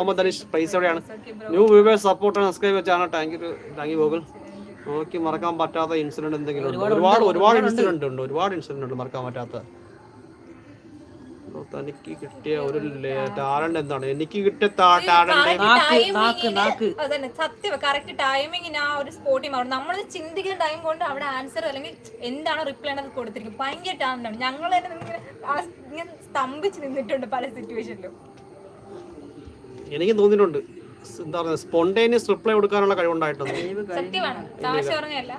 മുഹമ്മദ് അലീഷ് പൈസ എവിടെയാണ്? New viewers support subscribe channel thank you thank you Gokul നോക്കി മറക്കാൻ പറ്റാത്ത ഇൻസിഡന്റ് എന്തെങ്കിലും ഉണ്ട്? ഒരുപാട് ഒരുപാട് ഇൻസിഡന്റ് ഉണ്ട്. ഒരുപാട് ഇൻസിഡന്റ് ഉണ്ട് മറക്കാൻ പറ്റാത്ത. തനിക്ക് കിട്ടിയ ഒരു ടാലന്റ് എന്താണ്? എനിക്ക് കിട്ടിയ ടാലന്റ് ടൈമിങ്ങിന് ആ ഒരു സ്പോട്ടിൽ മാറും. നമ്മൾ ചിന്തിക്കുന്ന ടൈം കൊണ്ട് അവിടെ ആൻസർ അല്ലെങ്കിൽ എന്താണ് റിപ്ലൈ ആണ് കൊടുത്തിരിക്കും. ഭയങ്കര ടാലന്റാണ് ഞങ്ങൾ തന്നെ സ്തംഭിച്ച് നിന്നിട്ടുണ്ട് പല സിറ്റുവേഷനിലും എനിക്ക് തോന്നിയിട്ടുണ്ട്. എന്താ പറയുക സ്പോണ്ടേനിയസ് റിപ്ലൈ കൊടുക്കാനുള്ള കഴിവുണ്ടായിട്ടുണ്ട് സത്യമാണ്. പറഞ്ഞല്ല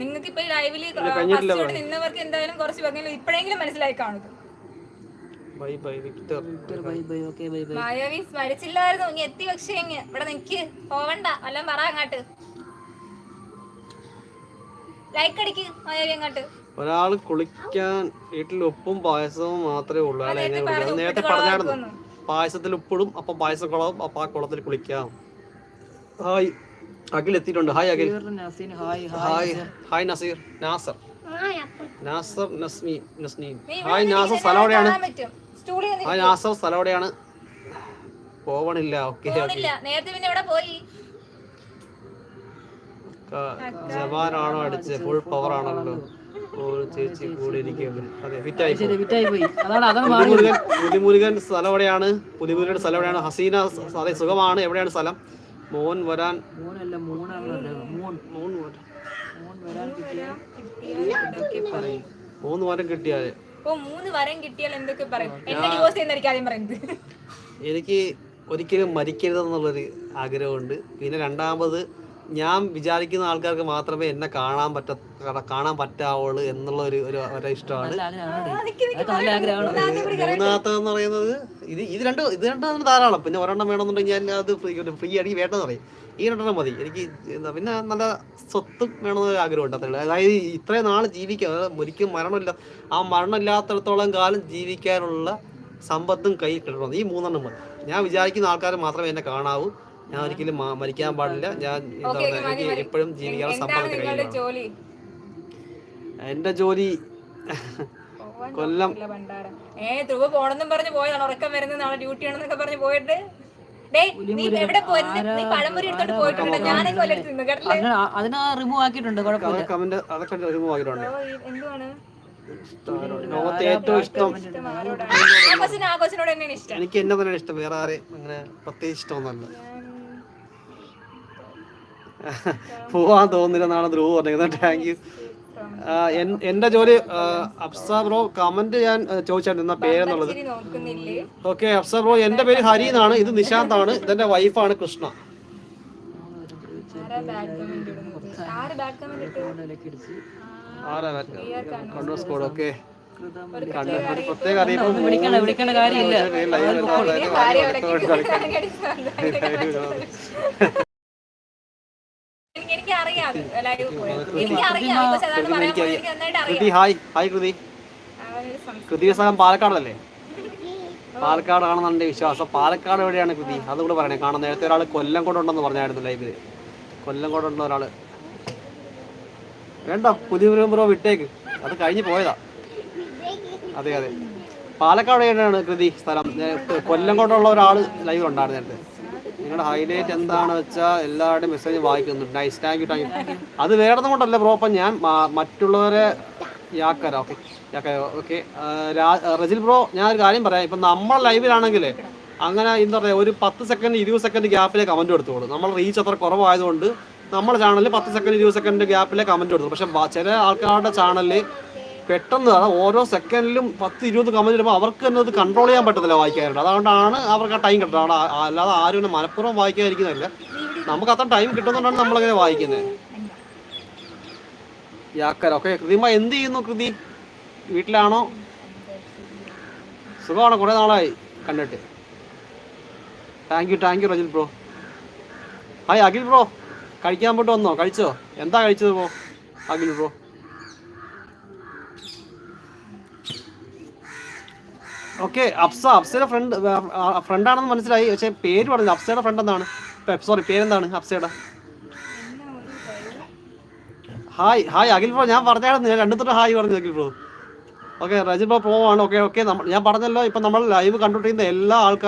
നിങ്ങൾക്ക് ഇപ്പൊ ലൈവിൽ കഴിഞ്ഞിട്ടില്ല നിന്നവർക്ക് എന്തായാലും കുറച്ച് പറഞ്ഞാലും ഇപ്പോഴെങ്കിലും മനസ്സിലായി കാണും bye bye Victor. Bye bye okay bye bye. Mayavi സ്മരിച്ചില്ലായിരുന്നു. ഇനി എത്തി പക്ഷേ ഇങ്ങ്. ഇവിടെ നിക്ക്. പോവണ്ട. എല്ലാം പറ അങ്ങാട്ട്. ലൈക്ക് അടിക്ക് മായാവി അങ്ങാട്ട്. ഒരാൾ കുളിക്കാൻ വീട്ടിൽ ഉപ്പും പായസവും മാത്രമേ ഉള്ളൂ. നേരത്തെ പറഞ്ഞായിരുന്നു. പായസത്തിൽ ഉപ്പിടും അപ്പൊ പായസം കുളവും അപ്പൊ ആ കുളത്തിൽ കുളിക്കാം. ഹായ്. അഖിൽ. എത്തിയിട്ടുണ്ട് hi Akhil hi. Hi Nazeer. Nasar. Nasar Nasmi Nasneen hi Nasar സ്ഥലം എവിടെയാണ്? ഹായ് നാസർ സ്ഥലം എവിടെയാണ്? പോവണില്ല. ഓക്കെ പോണില്ല നേരത്തെ പിന്നെ ഇവിടെ പോയി? ജവാനാണോ അടിച്ച് ഫുൾ പവർ ആണല്ലോ ചേച്ചി കൂടി ഇരിക്കുകയുള്ളു അതെ ഫിറ്റായി ശരി വിറ്റായി പോയി. അതാണ് അതാണ് മാറി പുലിമുരുകൻ പുലിമുരുകൻ സ്ഥലം എവിടെയാണ് പുലിമുരുകൻ സ്ഥലം എവിടെയാണ് ഹസീന അതെ സുഖമാണ്. എവിടെയാണ് സ്ഥലം? മോൻ വരാൻ മൂന്നല്ല മോൻ വരാൻ മൂൺ വരാൻ കിട്ടിയ പറയും? മൂന്ന് വരം കിട്ടിയാൽ? ഇപ്പൊ മൂന്ന് വരം കിട്ടിയാൽ എന്തൊക്കെ പറയും? എന്നെ ഡിവോഴ്സ് ചെയ്യുന്നതായിരിക്കും ആദ്യം പറയുന്നത് എനിക്ക് ഒരിക്കലും മരിക്കരുതെന്നുള്ളൊരു ആഗ്രഹമുണ്ട്. പിന്നെ രണ്ടാമത് ഞാൻ വിചാരിക്കുന്ന ആൾക്കാർക്ക് മാത്രമേ എന്നെ കാണാൻ പറ്റ കാണാൻ പറ്റാവുള്ളൂ എന്നുള്ള ഒരു ഒരു ഇഷ്ടമാണ്. മൂന്നാമത്തെന്ന് പറയുന്നത് ഇത് ഇത് രണ്ട് ഇത് രണ്ടാണ് ധാരാളം. പിന്നെ ഒരെണ്ണം വേണമെന്നുണ്ടെങ്കിൽ ഞാൻ അത് ഫ്രീ ഫ്രീ ആയിട്ട് വേണ്ടെന്ന് പറയും. ഈ രണ്ടെണ്ണം മതി. എനിക്ക് എന്താ പിന്നെ നല്ല സ്വത്തും വേണമെന്നൊരു ആഗ്രഹമുണ്ട് അത്രേ. അതായത് ഇത്രയും നാൾ ജീവിക്കുക അതായത് ഒരിക്കലും മരണമില്ല. ആ മരണമില്ലാത്തടത്തോളം കാലം ജീവിക്കാനുള്ള സമ്പത്തും കയ്യിൽ കിട്ടണം. ഈ മൂന്നെണ്ണം മതി. ഞാൻ വിചാരിക്കുന്ന ആൾക്കാർ മാത്രമേ എന്നെ കാണാവൂ. ഞാൻ ഒരിക്കലും മരിക്കാൻ പാടില്ല. ഞാൻ എനിക്ക് എപ്പോഴും ജീവിക്കാൻ എന്താണ് കഴിയുന്നു എന്റെ ജോലി കൊല്ലം ഏ ധ്രുവ പോണെന്നും പറഞ്ഞ് പോയതാണ്. ഉറക്കം വരുന്നത് നാളെ ഡ്യൂട്ടി ആണെന്നൊക്കെ പറഞ്ഞ് പോയിട്ട്. ലോകത്തെ ഏറ്റവും ഇഷ്ടം എനിക്ക് എന്നെ തന്നെ ഇഷ്ടം? വേറെ ആരെയും അങ്ങനെ പ്രത്യേകിച്ച് ഇഷ്ടമൊന്നുമല്ല. പോവാൻ തോന്നില്ല എന്നാണ് ധ്രുവ് പറഞ്ഞത് താങ്ക് യു എന്റെ ജോലി അഫ്സ ബ്രോ കമന്റ് ഞാൻ ചോദിച്ചായിരുന്നു. എന്നാ പേരെന്നുള്ളത് നോക്കുന്നില്ലേ? ഓക്കെ അഫ്സ ബ്രോ എന്റെ പേര് ഹരി എന്നാണ്. ഇത് നിശാന്ത് ആണ് ഇതെന്റെ വൈഫാണ് കൃഷ്ണ. ആരാ ബാഡ് കമന്റ് ഇടുന്നത് ആര് ബാഡ് കമന്റ് ഇട്ടു ഇതിലേക്ക് ഇടിച്ച് ആരാ കണ്ണൂർ സ്കോഡ് ഓക്കെ കൃതം കണ്ണൂർ ഒരു പ്രത്യേക അറിയിപ്പ് ലൈവ് പോയത് എനിക്കറിയാം പക്ഷെ അതാണ് പറയാൻ പോയത് എനിക്ക് നന്നായിട്ട് അറിയാം. കൃതി ഹായ് ഹായ് കൃതി. ആ സംശയം. കൃതി സ്ഥലം പാലക്കാടല്ലേ? പാലക്കാടാണെന്നാണ് എന്റെ വിശ്വാസം. പാലക്കാട് എവിടെയാണ് കൃതി? അതുകൂടെ പറയണേ. കാണാൻ നേരത്തെ ഒരാൾ കൊല്ലം കൊണ്ടുണ്ടെന്ന് പറഞ്ഞായിരുന്നു ലൈവിൽ. കൊല്ലം കൊണ്ടുള്ള ഒരാൾ വേണ്ട പുതിയ ബ്രോ വിട്ടേക്ക്. അത് കഴിഞ്ഞ് പോയതാ. അതെ അതെ. പാലക്കാട് എവിടെയാണ് കൃതി സ്ഥലം? കൊല്ലം കൊണ്ടുള്ള ഒരാൾ ലൈവ് ഉണ്ടായിരുന്നു നേരത്തെ. നിങ്ങളുടെ ഹൈലൈറ്റ് എന്താണെന്ന് വെച്ചാൽ എല്ലാവരുടെയും മെസ്സേജ് വായിക്കുന്നുണ്ട്. Nice thank you thank you അത് വേറെ കൊണ്ടല്ല ബ്രോ അപ്പം ഞാൻ മറ്റുള്ളവരെ Yakkara okay Yakkara okay Rajil bro ഞാൻ ഒരു കാര്യം പറയാം. ഇപ്പം നമ്മൾ ലൈവിലാണെങ്കിൽ അങ്ങനെ എന്താ പറയുക ഒരു പത്ത് സെക്കൻഡ് ഇരുപത് സെക്കൻഡ് ഗ്യാപ്പിലെ കമന്റ് കൊടുത്തോളൂ നമ്മൾ റീച്ച് അത്ര കുറവായതുകൊണ്ട് നമ്മുടെ ചാനലിൽ പത്ത് സെക്കൻഡ് ഇരുപത് സെക്കൻഡ് ഗ്യാപ്പിലെ കമന്റ് കൊടുത്തു പക്ഷേ ചില ആൾക്കാരുടെ ചാനലിൽ പെട്ടെന്ന് ഓരോ സെക്കൻഡിലും പത്ത് ഇരുപത് കമന്റ് വരുമ്പോൾ അവർക്ക് തന്നെ അത് കൺട്രോൾ ചെയ്യാൻ പറ്റത്തില്ല വായിക്കാനായിട്ട്. അതുകൊണ്ടാണ് അവർക്ക് ആ ടൈം കിട്ടുന്നത്. അവിടെ അല്ലാതെ ആരും മനഃപൂർവം വായിക്കാതിരിക്കുന്നില്ല നമുക്ക് അത്ര ടൈം കിട്ടുന്നതുകൊണ്ടാണ് നമ്മളങ്ങനെ വായിക്കുന്നത് യാക്കര. ഓക്കെ കൃതിമ എന്ത് ചെയ്യുന്നു കൃതി? വീട്ടിലാണോ? സുഖമാണോ? കുറേ നാളായി. കണ്ടിട്ട്. Thank you thank you Rajil bro hi Akhil bro കഴിക്കാൻ പോയിട്ട് വന്നോ? കഴിച്ചോ? എന്താ കഴിച്ചത് bro Akhil bro okay Apsa അപ്സയുടെ friend ഫ്രണ്ടാണെന്ന് മനസ്സിലായി. പക്ഷെ പേര് പറഞ്ഞു അപ്സയുടെ ഫ്രണ്ട് എന്താണ്? സോറി പേരെന്താണ് അപ്സയുടെ ഹായ് ഹായ് അഖിൽ ബ്രോ ഞാൻ പറഞ്ഞായിരുന്നു. ഞാൻ രണ്ടു തൊട്ട് ഹായ് പറഞ്ഞു Akhil bro okay Rajil bro പോവാണ്. ഓക്കെ ഓക്കെ ഞാൻ പറഞ്ഞല്ലോ. ഇപ്പം നമ്മൾ ലൈവ് കണ്ടുകൊണ്ടിരിക്കുന്ന എല്ലാ ആൾക്കാരും